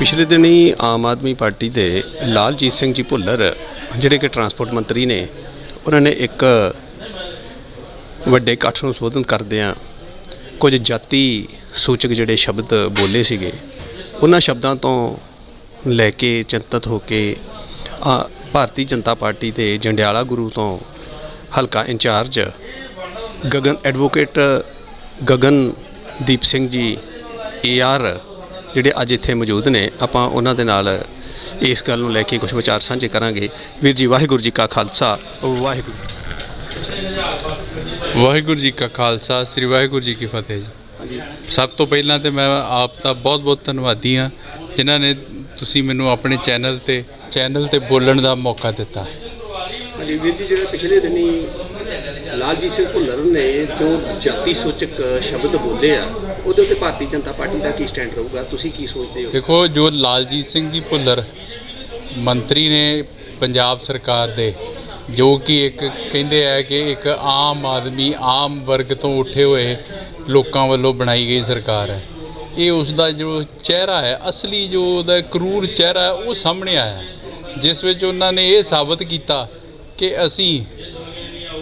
ਪਿਛਲੇ ਦਿਨੀ ਆਮ ਆਦਮੀ ਪਾਰਟੀ ਦੇ ਲਾਲਜੀਤ ਸਿੰਘ ਜੀ ਭੁੱਲਰ ਜਿਹੜੇ ਕਿ ਟਰਾਂਸਪੋਰਟ ਮੰਤਰੀ ਨੇ ਉਹਨਾਂ ਨੇ ਇੱਕ ਵੱਡੇ ਇਕੱਠ ਨੂੰ ਸੰਬੋਧਨ ਕਰਦਿਆਂ ਕੁਝ ਜਾਤੀ ਸੂਚਕ ਜਿਹੜੇ ਸ਼ਬਦ ਬੋਲੇ ਸੀਗੇ ਉਹਨਾਂ ਸ਼ਬਦਾਂ ਤੋਂ ਲੈ ਕੇ ਚਿੰਤਤ ਹੋ ਕੇ ਆ, ਭਾਰਤੀ ਜਨਤਾ ਪਾਰਟੀ ਦੇ ਜੰਡਿਆਲਾ ਗੁਰੂ ਤੋਂ ਹਲਕਾ incharge Gagan advocate Gagandeep Singh ji AR ਜਿਹੜੇ ਅੱਜ ਇੱਥੇ ਮੌਜੂਦ ਨੇ ਆਪਾਂ ਉਹਨਾਂ ਦੇ ਨਾਲ ਇਸ ਗੱਲ ਨੂੰ ਲੈ ਕੇ ਕੁਝ ਵਿਚਾਰ ਸਾਂਝੇ ਕਰਾਂਗੇ। ਵੀਰ ਜੀ ਵਾਹਿਗੁਰੂ ਜੀ ਕਾ ਖਾਲਸਾ। ਵਾਹਿਗੁਰੂ ਵਾਹਿਗੁਰੂ ਜੀ ਕਾ ਖਾਲਸਾ ਸ੍ਰੀ ਵਾਹਿਗੁਰੂ ਜੀ ਕੀ ਫਤਿਹ ਜੀ। ਸਭ ਤੋਂ ਪਹਿਲਾਂ ਤੇ ਮੈਂ ਆਪ ਦਾ ਬਹੁਤ-ਬਹੁਤ ਧੰਨਵਾਦੀ ਹਾਂ ਜਿਨ੍ਹਾਂ ਨੇ ਤੁਸੀਂ ਮੈਨੂੰ ਆਪਣੇ ਚੈਨਲ ਤੇ ਚੈਨਲ ਤੇ ਬੋਲਣ ਦਾ ਮੌਕਾ ਦਿੱਤਾ। ਹਾਂਜੀ ਵੀਰ ਜੀ ਜਿਹੜੇ ਪਿਛਲੇ ਦਿਨੀ ਲਾਲਜੀਤ ਸਿੰਘ ਭੁੱਲਰ ਨੇ ਜੋ ਜਾਤੀ ਸੂਚਕ ਸ਼ਬਦ ਬੋਲੇ ਆ, ਉਹਦੇ ਉੱਤੇ ਭਾਰਤੀ ਜਨਤਾ ਪਾਰਟੀ ਦਾ ਕੀ ਸਟੈਂਡ ਰਹੂਗਾ? ਤੁਸੀਂ ਕੀ ਸੋਚਦੇ ਹੋ? ਦੇਖੋ, ਜੋ ਲਾਲਜੀਤ ਸਿੰਘ ਜੀ ਭੁੱਲਰ ਮੰਤਰੀ ਨੇ ਪੰਜਾਬ ਸਰਕਾਰ ਦੇ, ਜੋ ਕਿ ਇੱਕ ਕਹਿੰਦੇ ਆ ਕਿ ਇੱਕ ਆਮ ਆਦਮੀ, ਆਮ ਵਰਗ ਤੋਂ ਉੱਠੇ ਹੋਏ ਲੋਕਾਂ ਵੱਲੋਂ ਬਣਾਈ ਗਈ ਸਰਕਾਰ ਹੈ। ਇਹ ਉਸ ਦਾ ਜੋ ਚਿਹਰਾ ਹੈ, ਅਸਲੀ ਜੋ ਉਹਦਾ ਕਰੂਰ ਚਿਹਰਾ ਉਹ ਸਾਹਮਣੇ ਆਇਆ। ਜਿਸ ਵਿੱਚ ਉਹਨਾਂ ਨੇ ਇਹ ਸਾਬਤ ਕੀਤਾ ਕਿ ਅਸੀਂ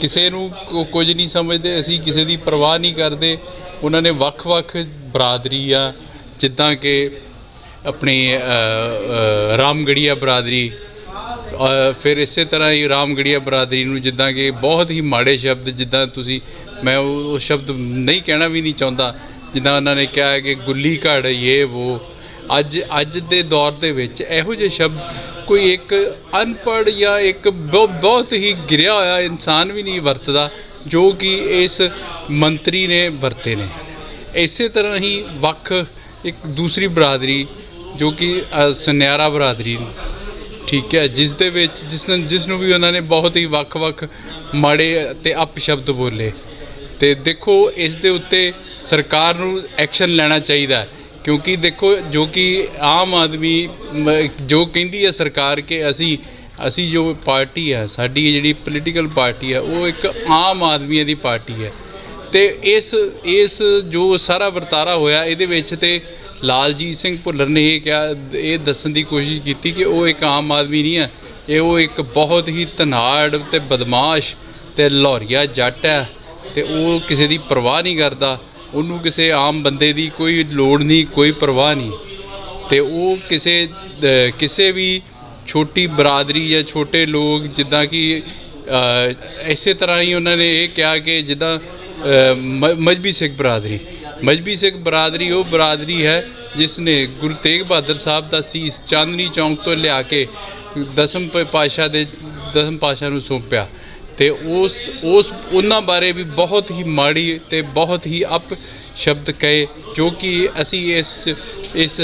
ਕਿਸੇ ਨੂੰ ਕੋ- ਕੁਝ ਨਹੀਂ ਸਮਝਦੇ ਅਸੀਂ ਕਿਸੇ ਦੀ ਪਰਵਾਹ ਨਹੀਂ ਕਰਦੇ। ਉਹਨਾਂ ਨੇ ਵੱਖ-ਵੱਖ ਬਰਾਦਰੀ ਆ ਜਿੱਦਾਂ ਕਿ ਆਪਣੀ ਅ, ਅ, ਰਾਮਗੜੀਆ ਬਰਾਦਰੀ। ਅ, ਫਿਰ ਇਸੇ ਤਰ੍ਹਾਂ ਹੀ ਰਾਮਗੜੀਆ ਬਰਾਦਰੀ ਨੂੰ ਜਿੱਦਾਂ ਕਿ ਬਹੁਤ ਹੀ ਮਾੜੇ ਸ਼ਬਦ ਜਿੱਦਾਂ ਤੁਸੀਂ ਮੈਂ ਉਹ ਉਹ ਸ਼ਬਦ ਨਹੀਂ ਕਹਿਣਾ ਵੀ ਨਹੀਂ ਚਾਹੁੰਦਾ। ਜਿੱਦਾਂ ਉਹਨਾਂ ਨੇ ਕਿਹਾ ਹੈ ਕਿ ਗੁੱਲੀ ਘੜ ਇਹ ਉਹ ਅੱਜ ਅੱਜ ਦੇ ਦੌਰ ਦੇ ਵਿੱਚ ਇਹੋ ਜਿਹੇ ਸ਼ਬਦ ਕੋਈ ਇੱਕ ਅਨਪੜ੍ਹ ਜਾਂ ਇੱਕ ਬਹੁ- ਬਹੁਤ ਹੀ ਗਿਰਿਆ ਹੋਇਆ ਇਨਸਾਨ ਵੀ ਨਹੀਂ ਵਰਤਦਾ, ਜੋ ਕਿ ਇਸ ਮੰਤਰੀ ਨੇ ਵਰਤੇ ਨੇ। ਇਸੇ ਤਰ੍ਹਾਂ ਹੀ ਵੱਖ ਇੱਕ ਦੂਸਰੀ ਬਰਾਦਰੀ, ਜੋ ਕਿ ਸੁਨਿਆਰਾ ਬਰਾਦਰੀ ਠੀਕ ਹੈ, ਜਿਸ ਦੇ ਵਿੱਚ, ਜਿਸ ਨੇ, ਜਿਸ ਨੂੰ ਵੀ ਉਹਨਾਂ ਨੇ ਬਹੁਤ ਹੀ ਵੱਖ-ਵੱਖ ਮਾੜੇ ਤੇ ਅਪਸ਼ਬਦ ਬੋਲੇ। ਤੇ ਦੇਖੋ, ਇਸ ਦੇ ਉੱਤੇ ਸਰਕਾਰ ਨੂੰ ਐਕਸ਼ਨ ਲੈਣਾ ਚਾਹੀਦਾ ਹੈ। ਕਿਉਂਕਿ ਦੇਖੋ, ਜੋ ਕਿ ਆਮ ਆਦਮੀ ਜੋ ਕਹਿੰਦੀ ਹੈ ਸਰਕਾਰ ਕਿ ਅਸੀਂ ਅਸੀਂ ਜੋ ਪਾਰਟੀ ਹੈ, ਸਾਡੀ ਜਿਹੜੀ ਪੋਲੀਟੀਕਲ ਪਾਰਟੀ ਹੈ, ਉਹ ਇੱਕ ਆਮ ਆਦਮੀਆਂ ਦੀ ਪਾਰਟੀ ਹੈ। ਤੇ ਇਸ ਇਸ ਜੋ ਸਾਰਾ ਵਰਤਾਰਾ ਹੋਇਆ, ਇਹਦੇ ਵਿੱਚ ਤੇ ਲਾਲਜੀਤ ਸਿੰਘ ਭੁੱਲਰ ਨੇ ਇਹ ਕਿਹਾ, ਇਹ ਦੱਸਣ ਦੀ ਕੋਸ਼ਿਸ਼ ਕੀਤੀ ਕਿ ਉਹ ਇੱਕ ਆਮ ਆਦਮੀ ਨਹੀਂ ਹੈ। ਇਹ ਉਹ ਇੱਕ ਬਹੁਤ ਹੀ ਤਨਾੜ ਤੇ ਬਦਮਾਸ਼ ਤੇ ਲਾਹੌਰੀਆ ਜੱਟ ਹੈ ਤੇ ਉਹ ਕਿਸੇ ਦੀ ਪਰਵਾਹ ਨਹੀਂ ਕਰਦਾ। ਉਹਨੂੰ ਕਿਸੇ ਆਮ ਬੰਦੇ ਦੀ ਕੋਈ ਲੋੜ ਨਹੀਂ, ਕੋਈ ਪਰਵਾਹ ਨਹੀਂ। ਤੇ ਉਹ ਕਿਸੇ ਕਿਸੇ ਵੀ ਛੋਟੀ ਬਰਾਦਰੀ ਜਾਂ ਛੋਟੇ ਲੋਕ ਜਿੱਦਾਂ ਕਿ ਇਸੇ ਤਰ੍ਹਾਂ ਹੀ ਉਹਨਾਂ ਨੇ ਇਹ ਕਿਹਾ ਕਿ ਜਿੱਦਾਂ ਮ- ਮਜਬੀ ਸਿੱਖ ਬਰਾਦਰੀ। ਮਜਬੀ ਸਿੱਖ ਬਰਾਦਰੀ ਉਹ ਬਰਾਦਰੀ ਹੈ ਜਿਸ ਨੇ ਗੁਰੂ ਤੇਗ ਬਹਾਦਰ ਸਾਹਿਬ ਦਾ ਸੀਸ ਚਾਂਦਨੀ ਚੌਂਕ ਤੋਂ ਲਿਆ ਕੇ ਦਸਮ ਪ- ਪਾਤਸ਼ਾਹ ਦੇ ਦਸਮ ਪਾਤਸ਼ਾਹ ਨੂੰ ਸੌਂਪਿਆ। ਤੇ ਉਸ ਉਸ, ਉਹਨਾਂ ਬਾਰੇ ਵੀ ਬਹੁਤ ਹੀ ਮਾੜੀ ਤੇ ਬਹੁਤ ਹੀ ਅਪ ਸ਼ਬਦ ਕਹੇ, ਜੋ ਕਿ ਅਸੀਂ ਇਸ ਇਸ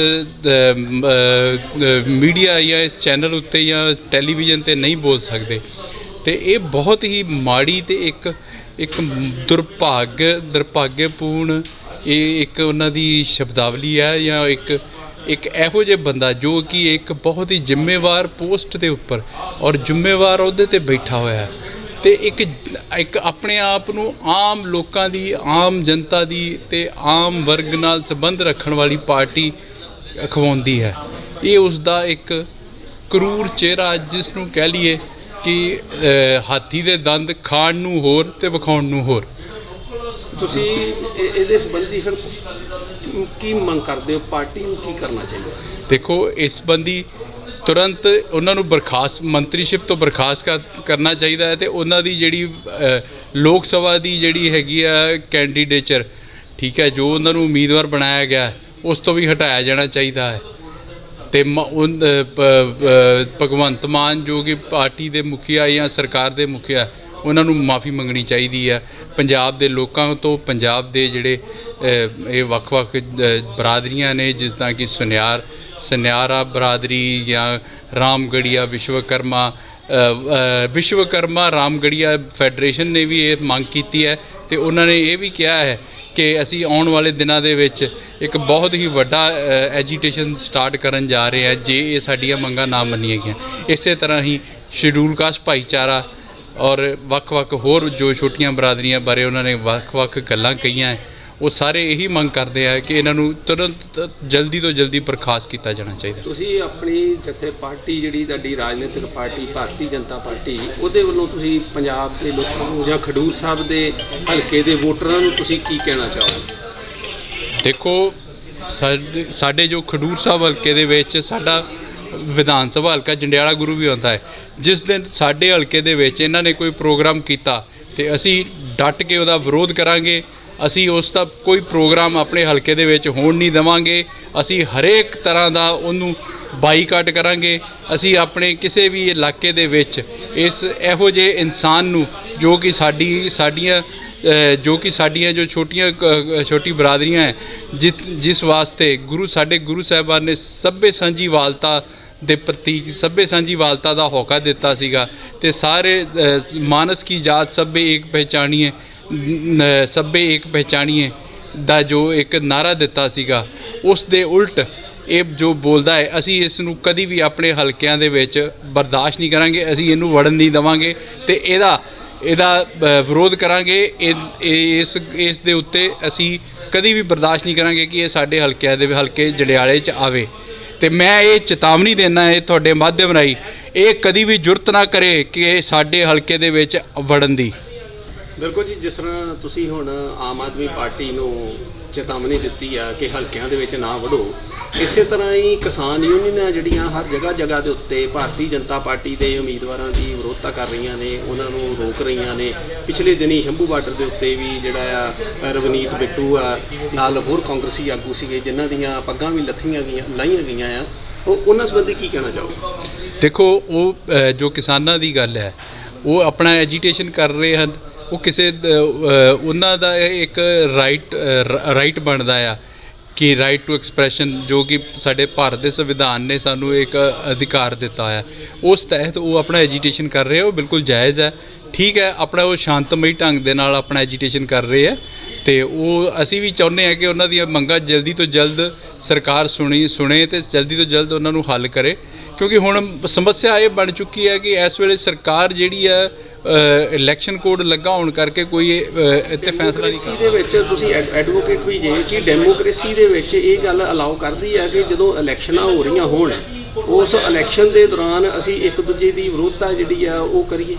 ਮੀਡੀਆ ਜਾਂ ਇਸ ਚੈਨਲ ਉੱਤੇ ਜਾਂ ਟੈਲੀਵਿਜ਼ਨ ਤੇ ਨਹੀਂ ਬੋਲ ਸਕਦੇ। ਤੇ ਇਹ ਬਹੁਤ ਹੀ ਮਾੜੀ ਤੇ ਇੱਕ ਇੱਕ ਦੁਰਭਾਗ, ਦੁਰਭਾਗਯਪੂਰਨ ਇਹ ਇੱਕ ਉਹਨਾਂ ਦੀ ਸ਼ਬਦਾਵਲੀ ਹੈ ਜਾਂ ਇੱਕ ਇੱਕ ਇਹੋ ਜਿਹਾ ਬੰਦਾ ਜੋ ਕਿ ਇੱਕ ਬਹੁਤ ਹੀ ਜ਼ਿੰਮੇਵਾਰ ਪੋਸਟ ਦੇ ਉੱਪਰ ਔਰ ਜ਼ਿੰਮੇਵਾਰ ਉਹਦੇ ਤੇ ਬੈਠਾ ਹੋਇਆ ਹੈ। ਤੇ ਇੱਕ ਇੱਕ ਆਪਣੇ ਆਪ ਨੂੰ ਆਮ ਲੋਕਾਂ ਦੀ ਆਮ ਜਨਤਾ ਦੀ ਤੇ ਆਮ ਵਰਗ ਨਾਲ ਸੰਬੰਧ ਰੱਖਣ ਵਾਲੀ ਪਾਰਟੀ ਅਖਵਾਉਂਦੀ ਹੈ। ਇਹ ਉਸ ਦਾ ਇੱਕ ਕਰੂਰ ਚਿਹਰਾ ਜਿਸ ਨੂੰ ਕਹਿ ਲਈਏ ਕਿ ਹਾਥੀ ਦੇ ਦੰਦ ਖਾਣ ਨੂੰ ਹੋਰ ਤੇ ਵਿਖਾਉਣ ਨੂੰ ਹੋਰ। ਤੁਸੀਂ ਇਹ- ਇਹਦੇ ਸੰਬੰਧੀ ਫਿਰ ਕੀ ਮੰਗ ਕਰਦੇ ਹੋ? ਪਾਰਟੀ ਨੂੰ ਕੀ ਕਰਨਾ ਚਾਹੀਦਾ? ਦੇਖੋ ਇਸ ਸੰਬੰਧੀ ਤੁਰੰਤ ਉਹਨਾਂ ਨੂੰ ਬਰਖਾਸਤ, ਮੰਤਰੀਸ਼ਿਪ ਤੋਂ ਬਰਖਾਸਤ ਕਰ- ਕਰਨਾ ਚਾਹੀਦਾ ਹੈ ਤੇ ਉਹਨਾਂ ਦੀ ਜਿਹੜੀ ਲੋਕ ਸਭਾ ਦੀ ਜਿਹੜੀ ਹੈਗੀ ਆ ਕੈਂਡੀਡੇਚਰ ਠੀਕ ਹੈ, ਜੋ ਉਹਨਾਂ ਨੂੰ ਉਮੀਦਵਾਰ ਬਣਾਇਆ ਗਿਆ ਉਸ ਤੋਂ ਵੀ ਹਟਾਇਆ ਜਾਣਾ ਚਾਹੀਦਾ ਹੈ। ਤੇ ਮ- ਭਗਵੰਤ ਮਾਨ ਜੋ ਕਿ ਪਾਰਟੀ ਦੇ ਮੁਖੀਆ ਜਾਂ ਸਰਕਾਰ ਦੇ ਮੁਖੀਆ ਉਹਨਾਂ ਨੂੰ ਮਾਫੀ ਮੰਗਣੀ ਚਾਹੀਦੀ ਹੈ ਪੰਜਾਬ ਦੇ ਲੋਕਾਂ ਤੋਂ ਪੰਜਾਬ ਦੇ ਜਿਹੜੇ ਇਹ ਵੱਖ-ਵੱਖ ਬਰਾਦਰੀਆਂ ਨੇ ਜਿਸ ਤਰ੍ਹਾਂ ਕਿ ਸੁਨਿਆਰ, ਸੁਨਿਆਰਾ ਬਰਾਦਰੀ ਜਾਂ ਰਾਮਗੜੀਆ ਵਿਸ਼ਵਕਰਮਾ ਵਿਸ਼ਵਕਰਮਾ ਰਾਮਗੜੀਆ ਫੈਡਰੇਸ਼ਨ ਨੇ ਵੀ ਇਹ ਮੰਗ ਕੀਤੀ ਹੈ ਤੇ ਉਹਨਾਂ ਨੇ ਇਹ ਵੀ ਕਿਹਾ ਹੈ ਕਿ ਅਸੀਂ ਆਉਣ ਵਾਲੇ ਦਿਨਾਂ ਦੇ ਵਿੱਚ ਇੱਕ ਬਹੁਤ ਹੀ ਵੱਡਾ ਐਜੀਟੇਸ਼ਨ ਸਟਾਰਟ ਕਰਨ ਜਾ ਰਹੇ ਹਾਂ, ਜੇ ਇਹ ਸਾਡੀਆਂ ਮੰਗਾਂ ਨਾ ਮੰਨੀਆਂ ਗਈਆਂ। ਇਸੇ ਤਰ੍ਹਾਂ ਹੀ ਸ਼ਡਿਊਲ ਕਾਸਟ ਭਾਈਚਾਰਾ ਔਰ ਵੱਖ-ਵੱਖ ਹੋਰ ਜੋ ਛੋਟੀਆਂ ਬਰਾਦਰੀਆਂ ਬਾਰੇ ਉਹਨਾਂ ਨੇ ਵੱਖ-ਵੱਖ ਗੱਲਾਂ ਕਹੀਆਂ ਉਹ ਸਾਰੇ ਇਹੀ ਮੰਗ ਕਰਦੇ ਆ ਕਿ ਇਹਨਾਂ ਨੂੰ ਤੁਰੰਤ ਜਲਦੀ ਤੋਂ ਜਲਦੀ ਬਰਖਾਸਤ ਕੀਤਾ ਜਾਣਾ ਚਾਹੀਦਾ। ਤੁਸੀਂ ਆਪਣੀ ਜਿੱਥੇ ਪਾਰਟੀ ਜਿਹੜੀ ਤੁਹਾਡੀ ਰਾਜਨੀਤਿਕ ਪਾਰਟੀ ਭਾਰਤੀ ਜਨਤਾ ਪਾਰਟੀ ਉਹਦੇ ਵੱਲੋਂ ਤੁਸੀਂ ਪੰਜਾਬ ਦੇ ਲੋਕਾਂ ਨੂੰ ਜਾਂ ਖਡੂਰ ਸਾਹਿਬ ਦੇ ਹਲਕੇ ਦੇ ਵੋਟਰਾਂ ਨੂੰ ਤੁਸੀਂ ਕੀ ਕਹਿਣਾ ਚਾਹੋਗੇ? ਦੇਖੋ ਸਾਡੇ ਜੋ ਖਡੂਰ ਸਾਹਿਬ ਹਲਕੇ ਦੇ ਵਿੱਚ ਸਾਡਾ ਵਿਧਾਨ ਸਭਾ ਹਲਕਾ ਜੰਡਿਆਲਾ ਗੁਰੂ ਵੀ ਆਉਂਦਾ ਹੈ। ਜਿਸ ਦਿਨ ਸਾਡੇ ਹਲਕੇ ਦੇ ਵਿੱਚ ਇਹਨਾਂ ਨੇ ਕੋਈ ਪ੍ਰੋਗਰਾਮ ਕੀਤਾ ਤੇ ਅਸੀਂ ਡਟ ਕੇ ਉਹਦਾ ਵਿਰੋਧ ਕਰਾਂਗੇ, ਅਸੀਂ ਉਸ ਦਾ ਕੋਈ ਪ੍ਰੋਗਰਾਮ ਆਪਣੇ ਹਲਕੇ ਦੇ ਵਿੱਚ ਹੋਣ ਨਹੀਂ ਦੇਵਾਂਗੇ, ਅਸੀਂ ਹਰੇਕ ਤਰ੍ਹਾਂ ਦਾ ਉਹਨੂੰ ਬਾਈਕਾਟ ਕਰਾਂਗੇ, ਅਸੀਂ ਆਪਣੇ ਕਿਸੇ ਵੀ ਇਲਾਕੇ ਦੇ ਵਿੱਚ ਇਸ ਇਹੋ ਜਿਹੇ ਇਨਸਾਨ ਨੂੰ ਜੋ ਕਿ ਸਾਡੀ, ਸਾਡੀਆਂ ਜੋ ਕਿ ਸਾਡੀਆਂ ਜੋ ਛੋਟੀਆਂ ਛੋਟੀ ਬਰਾਦਰੀਆਂ ਹੈ, ਜਿਤ, ਜਿਸ ਵਾਸਤੇ ਗੁਰੂ, ਸਾਡੇ ਗੁਰੂ ਸਾਹਿਬਾਨ ਨੇ ਸਭੇ ਸਾਂਝੀ ਵਾਲਤਾ ਦੇ ਪ੍ਰਤੀਕ ਸਭੇ ਸਾਂਝੀ ਵਾਲਤਾ ਦਾ ਹੋਕਾ ਦਿੱਤਾ ਸੀਗਾ ਤੇ ਸਾਰੇ ਮਾਨਸ ਕੀ ਜਾਤ ਸਭੇ ਇੱਕ ਪਹਿਚਾਣੀਏ, ਨ- ਸਭੇ ਇੱਕ ਪਹਿਚਾਣੀਏ ਦਾ ਜੋ ਇੱਕ ਨਾਰਾ ਦਿੱਤਾ ਸੀਗਾ। ਉਸ ਦੇ ਉਲਟ ਇਹ ਜੋ ਬੋਲਦਾ ਹੈ, ਅਸੀਂ ਇਸ ਨੂੰ ਕਦੀ ਵੀ ਆਪਣੇ ਹਲਕਿਆਂ ਦੇ ਵਿੱਚ ਬਰਦਾਸ਼ਤ ਨਹੀਂ ਕਰਾਂਗੇ, ਅਸੀਂ ਇਹਨੂੰ ਵੜਨ ਨਹੀਂ ਦੇਵਾਂਗੇ ਤੇ ਇਹਦਾ ਇਹਦਾ ਵਿਰੋਧ ਕਰਾਂਗੇ। ਇਹ, ਇਸ ਇਸ ਦੇ ਉੱਤੇ ਅਸੀਂ ਕਦੀ ਵੀ ਬਰਦਾਸ਼ਤ ਨਹੀਂ ਕਰਾਂਗੇ ਕਿ ਇਹ ਸਾਡੇ ਹਲਕਿਆਂ ਦੇ, ਹਲਕੇ ਜੜਿਆਲੇ 'ਚ ਆਵੇ। ਤੇ ਮੈਂ ਇਹ ਚੇਤਾਵਨੀ ਦੇਣਾ ਹੈ ਤੁਹਾਡੇ ਮਾਧਿਅਮ ਰਾਹੀਂ, ਇਹ ਕਦੀ ਵੀ ਜੁਰਤ ਨਾ ਕਰੇ ਕਿ ਸਾਡੇ ਹਲਕੇ ਦੇ ਵਿੱਚ ਵੜਨ ਦੀ। ਬਿਲਕੁਲ ਜੀ, ਜਿਸ ਤਰ੍ਹਾਂ ਤੁਸੀਂ ਹੁਣ ਆਮ ਆਦਮੀ ਪਾਰਟੀ ਨੂੰ ਚੇਤਾਵਨੀ ਦਿੱਤੀ ਆ ਕਿ ਹਲਕਿਆਂ ਦੇ ਵਿੱਚ ਨਾ ਵੜੋ, ਇਸੇ ਤਰ੍ਹਾਂ ਹੀ ਕਿਸਾਨ ਯੂਨੀਅਨਾਂ ਜਿਹੜੀਆਂ ਹਰ ਜਗ੍ਹਾ ਜਗ੍ਹਾ ਦੇ ਉੱਤੇ ਭਾਰਤੀ ਜਨਤਾ ਪਾਰਟੀ ਦੇ ਉਮੀਦਵਾਰਾਂ ਦੀ ਵਿਰੋਧਤਾ ਕਰ ਰਹੀਆਂ ਨੇ, ਉਹਨਾਂ ਨੂੰ ਰੋਕ ਰਹੀਆਂ ਨੇ। ਪਿਛਲੇ ਦਿਨੀ ਸ਼ੰਭੂ ਬਾਰਡਰ ਦੇ ਉੱਤੇ ਵੀ ਜਿਹੜਾ ਆ, ਰਵਨੀਤ ਬਿੱਟੂ ਆ, ਨਾਲ ਹੋਰ ਕਾਂਗਰਸੀ ਆਗੂ ਸੀਗੇ, ਜਿਨ੍ਹਾਂ ਦੀਆਂ ਪੱਗਾਂ ਵੀ ਲੱਥੀਆਂ ਗਈਆਂ, ਲਾਈਆਂ ਗਈਆਂ ਆ। ਉਹ ਉਹਨਾਂ ਸੰਬੰਧੀ ਕੀ ਕਹਿਣਾ ਚਾਹੋਗੇ? ਦੇਖੋ, ਉਹ ਜੋ ਕਿਸਾਨਾਂ ਦੀ ਗੱਲ ਹੈ, ਉਹ ਆਪਣਾ ਐਜੀਟੇਸ਼ਨ ਕਰ ਰਹੇ ਹਨ। ਉਹ ਕਿਸੇ ਉਹਨਾਂ ਦਾ ਇਹ ਇੱਕ ਰਾਈਟ ਰਾਈਟ ਬਣਦਾ ਆ ਕਿ ਰਾਈਟ ਟੂ ਐਕਸਪ੍ਰੈਸ਼ਨ ਜੋ ਕਿ ਸਾਡੇ ਭਾਰਤ ਦੇ ਸੰਵਿਧਾਨ ਨੇ ਸਾਨੂੰ ਇੱਕ ਅਧਿਕਾਰ ਦਿੱਤਾ ਹੈ ਉਸ ਤਹਿਤ ਉਹ ਆਪਣਾ ਐਜੀਟੇਸ਼ਨ ਕਰ ਰਹੇ ਆ, ਉਹ ਬਿਲਕੁਲ ਜਾਇਜ਼ ਹੈ ਠੀਕ ਹੈ ਆਪਣਾ ਉਹ ਸ਼ਾਂਤਮਈ ਢੰਗ ਦੇ ਨਾਲ ਆਪਣਾ ਐਜੀਟੇਸ਼ਨ ਕਰ ਰਹੇ ਹੈ ਤੇ ਉਹ ਅਸੀਂ ਵੀ ਚਾਹੁੰਦੇ ਹਾਂ ਕਿ ਉਹਨਾਂ ਦੀਆਂ ਮੰਗਾਂ ਜਲਦੀ ਤੋਂ ਜਲਦ ਸਰਕਾਰ ਸੁਣੀ, ਸੁਣੇ ਤੇ ਜਲਦੀ ਤੋਂ ਜਲਦ ਉਹਨਾਂ ਨੂੰ ਹੱਲ ਕਰੇ। ਕਿਉਂਕਿ ਹੁਣ ਸਮੱਸਿਆ ਇਹ ਬਣ ਚੁੱਕੀ ਹੈ ਕਿ ਇਸ ਵੇਲੇ ਸਰਕਾਰ ਜਿਹੜੀ ਹੈ ਇਲੈਕਸ਼ਨ ਕੋਡ ਲੱਗਾ ਹੋਣ ਕਰਕੇ ਕੋਈ ਇੱਥੇ ਫੈਸਲਾ ਨਹੀਂ ਡੈਮੋਕ੍ਰੇਸੀ ਦੇ ਵਿੱਚ ਤੁਸੀਂ ਐਡਵੋਕੇਟ ਵੀ ਜੇ ਕਿ ਡੈਮੋਕ੍ਰੇਸੀ ਦੇ ਵਿੱਚ ਇਹ ਗੱਲ ਅਲਾਉ ਕਰਦੀ ਹੈ ਕਿ ਜਦੋਂ ਇਲੈਕਸ਼ਨਾਂ ਹੋ ਰਹੀਆਂ ਹੋਣ ਉਸ ਇਲੈਕਸ਼ਨ ਦੇ ਦੌਰਾਨ ਅਸੀਂ ਇੱਕ ਦੂਜੇ ਦੀ ਵਿਰੋਧਤਾ ਜਿਹੜੀ ਆ ਉਹ ਕਰੀਏ।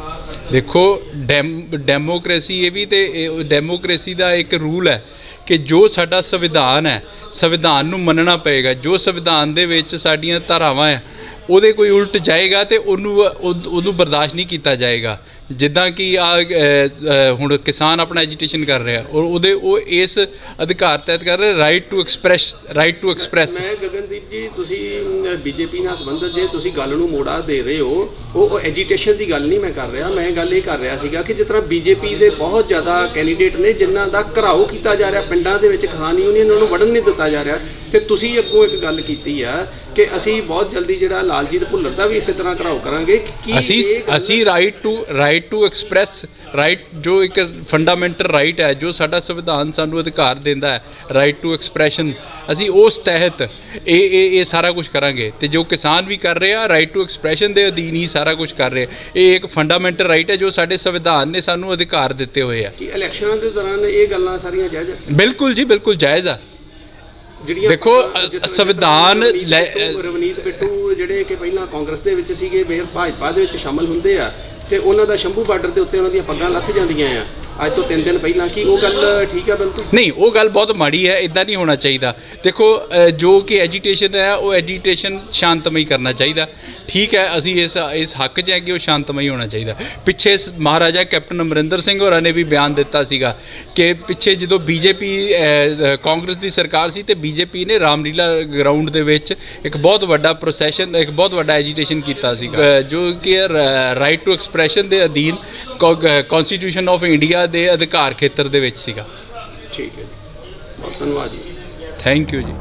ਦੇਖੋ ਡੈਮ ਡੈਮੋਕ੍ਰੇਸੀ ਇਹ ਵੀ ਤੇ ਡੈਮੋਕ੍ਰੇਸੀ ਦਾ ਇੱਕ ਰੂਲ ਹੈ ਕਿ ਜੋ ਸਾਡਾ ਸੰਵਿਧਾਨ ਹੈ ਸੰਵਿਧਾਨ ਨੂੰ ਮੰਨਣਾ ਪਏਗਾ। ਜੋ ਸੰਵਿਧਾਨ ਦੇ ਵਿੱਚ ਸਾਡੀਆਂ ਧਾਰਾਵਾਂ ਹੈ ਉਹਦੇ ਕੋਈ ਉਲਟ ਜਾਏਗਾ ਤੇ ਉਹਨੂੰ ਉਹਨੂੰ ਬਰਦਾਸ਼ਤ ਨਹੀਂ ਕੀਤਾ ਜਾਏਗਾ। ਜਿੱਦਾਂ ਕਿ ਆ ਹੁਣ ਕਿਸਾਨ ਆਪਣਾ ਐਜੀਟੇਸ਼ਨ ਕਰ ਰਿਹਾ। ਔਰ ਉਹਦੇ ਉਹ ਇਸ ਅਧਿਕਾਰ ਤਹਿਤ ਕਰ ਰਿਹਾ right to express right to express ਮੈਂ ਗਗਨਦੀਪ ਜੀ ਤੁਸੀਂ ਬੀਜੇਪੀ ਨਾਲ ਸੰਬੰਧਿਤ ਜੇ ਤੁਸੀਂ ਗੱਲ ਨੂੰ ਮੋੜਾ ਦੇ ਰਹੇ ਹੋ ਉਹ ਐਜੀਟੇਸ਼ਨ ਦੀ ਗੱਲ ਨਹੀਂ ਮੈਂ ਕਰ ਰਿਹਾ। ਮੈਂ ਗੱਲ ਇਹ ਕਰ ਰਿਹਾ ਸੀਗਾ ਕਿ ਜਿਸ ਤਰ੍ਹਾਂ ਬੀਜੇਪੀ ਦੇ ਬਹੁਤ ਜ਼ਿਆਦਾ ਕੈਂਡੀਡੇਟ ਨੇ ਜਿਨ੍ਹਾਂ ਦਾ ਘਰਾਓ ਕੀਤਾ ਜਾ ਰਿਹਾ ਪਿੰਡਾਂ ਦੇ ਵਿੱਚ ਕਿਸਾਨ ਯੂਨੀਅਨ ਨੂੰ ਵੜਨ ਨਹੀਂ ਦਿੱਤਾ ਜਾ ਰਿਹਾ। ਤੇ ਤੁਸੀਂ ਅੱਗੋਂ ਇੱਕ ਗੱਲ ਕੀਤੀ ਆ ਕਿ ਅਸੀਂ ਬਹੁਤ ਜਲਦੀ ਜਿਹੜਾ ਲਾਲਜੀਤ ਭੁੱਲਰ ਦਾ ਵੀ ਇਸੇ ਤਰ੍ਹਾਂ ਘਰਾਓ ਕਰਾਂਗੇ। ਕੀ ਅਸੀਂ ਅਸੀਂ right to right to express right ਜੋ ਇੱਕ ਫੰਡਾਮੈਂਟਲ ਰਾਈਟ ਹੈ ਜੋ ਸਾਡਾ ਸੰਵਿਧਾਨ ਸਾਨੂੰ ਅਧਿਕਾਰ ਦਿੰਦਾ ਹੈ ਰਾਈਟ ਟੂ ਐਕਸਪ੍ਰੈਸ਼ਨ ਅਸੀਂ ਉਸ ਤਹਿਤ ਇਹ ਇਹ ਇਹ ਸਾਰਾ ਕੁਝ ਕਰਾਂਗੇ। ਤੇ ਜੋ ਕਿਸਾਨ ਵੀ ਕਰ ਰਹੇ ਆ ਰਾਈਟ ਟੂ ਐਕਸਪ੍ਰੈਸ਼ਨ ਦੇ ਅਧੀਨ ਹੀ ਸਾਰਾ ਕੁਝ ਕਰ ਰਹੇ। ਇਹ ਇੱਕ ਫੰਡਾਮੈਂਟਲ ਰਾਈਟ ਹੈ ਜੋ ਸਾਡੇ ਸੰਵਿਧਾਨ ਨੇ ਸਾਨੂੰ ਅਧਿਕਾਰ ਦਿੱਤੇ ਹੋਏ ਆ। ਕਿ ਇਲੈਕਸ਼ਨਾਂ ਦੇ ਦੌਰਾਨ ਇਹ ਗੱਲਾਂ ਸਾਰੀਆਂ ਜਾਇਜ਼ ਆ? ਬਿਲਕੁਲ ਜੀ ਬਿਲਕੁਲ ਜਾਇਜ਼ ਆ। ਦੇਖੋ, ਸੰਵਿਧਾਨ ਰਵਨੀਤ ਬਿੱਟੂ ਜਿਹੜੇ ਕਿ ਪਹਿਲਾਂ ਕਾਂਗਰਸ ਦੇ ਵਿੱਚ ਸੀਗੇ ਫਿਰ ਭਾਜਪਾ ਦੇ ਵਿੱਚ ਸ਼ਾਮਲ ਹੁੰਦੇ ਆ ਤੇ ਉਹਨਾਂ ਦਾ ਸ਼ੰਭੂ ਬਾਰਡਰ ਦੇ ਉੱਤੇ ਉਹਨਾਂ ਦੀਆਂ ਪੱਗਾਂ ਲੱਥ ਜਾਂਦੀਆਂ ਆ। ਅੱਜ ਤੋਂ 3 ਦਿਨ ਪਹਿਲਾਂ ਕੀ ਉਹ ਗੱਲ ਠੀਕ ਆ ਬਿਲਕੁਲ? ਨਹੀਂ ਉਹ ਗੱਲ ਬਹੁਤ ਮਾੜੀ ਹੈ ਇਦਾਂ ਨਹੀਂ ਹੋਣਾ ਚਾਹੀਦਾ। ਦੇਖੋ ਜੋ ਕਿ ਐਜੀਟੇਸ਼ਨ ਹੈ ਉਹ ਐਜੀਟੇਸ਼ਨ ਸ਼ਾਂਤਮਈ ਕਰਨਾ ਚਾਹੀਦਾ। ਠੀਕ ਹੈ ਅਸੀਂ ਇਸ ਇਸ ਹੱਕ 'ਚ ਹੈ ਕਿ ਉਹ ਸ਼ਾਂਤਮਈ ਹੋਣਾ ਚਾਹੀਦਾ। ਪਿੱਛੇ ਮਹਾਰਾਜਾ ਕੈਪਟਨ ਅਮਰਿੰਦਰ ਸਿੰਘ ਹੋਰਾਂ ਨੇ ਵੀ ਬਿਆਨ ਦਿੱਤਾ ਸੀਗਾ ਕਿ ਪਿੱਛੇ ਜਦੋਂ ਬੀਜੇਪੀ ਕਾਂਗਰਸ ਦੀ ਸਰਕਾਰ ਸੀ ਤੇ ਬੀਜੇਪੀ ਨੇ ਰਾਮਲੀਲਾ ਗਰਾਊਂਡ ਦੇ ਵਿੱਚ ਇੱਕ ਬਹੁਤ ਵੱਡਾ ਪ੍ਰੋਸੈਸ਼ਨ ਇੱਕ ਬਹੁਤ ਵੱਡਾ ਐਜੀਟੇਸ਼ਨ ਕੀਤਾ ਸੀਗਾ। ਜੋ ਕਿ ਰਾਈਟ ਟੂ ਐਕਸਪ੍ਰੈਸ਼ਨ ਦੇ ਅਧੀਨ ਕਨਸਟੀਟਿਊਸ਼ਨ ਆਫ ਇੰਡੀਆ ਦੇ ਅਧਿਕਾਰ ਖੇਤਰ ਦੇ ਵਿੱਚ ਸੀਗਾ। ਠੀਕ ਹੈ ਜੀ। ਬਹੁਤ ਧੰਨਵਾਦ ਜੀ। ਥੈਂਕ ਯੂ ਜੀ।